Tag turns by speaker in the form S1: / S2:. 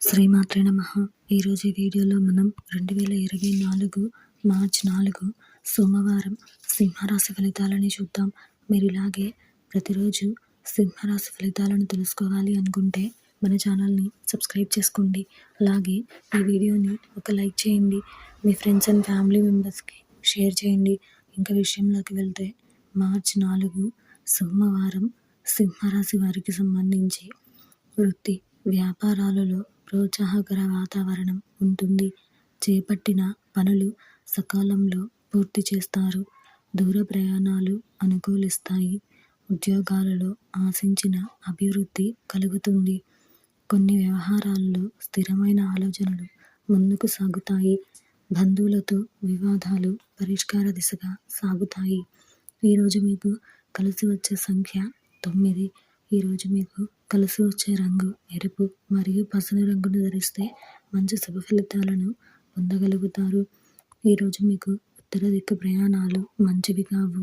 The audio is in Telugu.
S1: శ్రీమాత్రే నమ. ఈరోజు ఈ వీడియోలో మనం రెండు వేల ఇరవై నాలుగు మార్చ్ నాలుగు సోమవారం సింహరాశి ఫలితాలని చూద్దాం. మీరు ఇలాగే ప్రతిరోజు సింహరాశి ఫలితాలను తెలుసుకోవాలి అనుకుంటే మన ఛానల్ని సబ్స్క్రైబ్ చేసుకోండి. అలాగే ఈ వీడియోని ఒక లైక్ చేయండి. మీ ఫ్రెండ్స్ అండ్ ఫ్యామిలీ మెంబర్స్కి షేర్ చేయండి. ఇంకా విషయంలోకి వెళ్తే మార్చ్ నాలుగు సోమవారం సింహరాశి వారికి సంబంధించి వృత్తి వ్యాపారాలలో ప్రోత్సాహకర వాతావరణం ఉంటుంది. చేపట్టిన పనులు సకాలంలో పూర్తి చేస్తారు. దూర ప్రయాణాలు అనుకూలిస్తాయి. ఉద్యోగాలలో ఆశించిన అభివృద్ధి కలుగుతుంది. కొన్ని వ్యవహారాలలో స్థిరమైన ఆలోచనలు ముందుకు సాగుతాయి. బంధువులతో వివాదాలు పరిష్కార దిశగా సాగుతాయి. ఈరోజు మీకు కలిసి వచ్చే సంఖ్య తొమ్మిది. ఈరోజు మీకు కలిసి వచ్చే రంగు ఎరుపు మరియు పసుపు రంగును ధరిస్తే మంచి శుభ ఫలితాలను పొందగలుగుతారు. ఈరోజు మీకు ఉత్తర దిక్కు ప్రయాణాలు మంచివి కావు.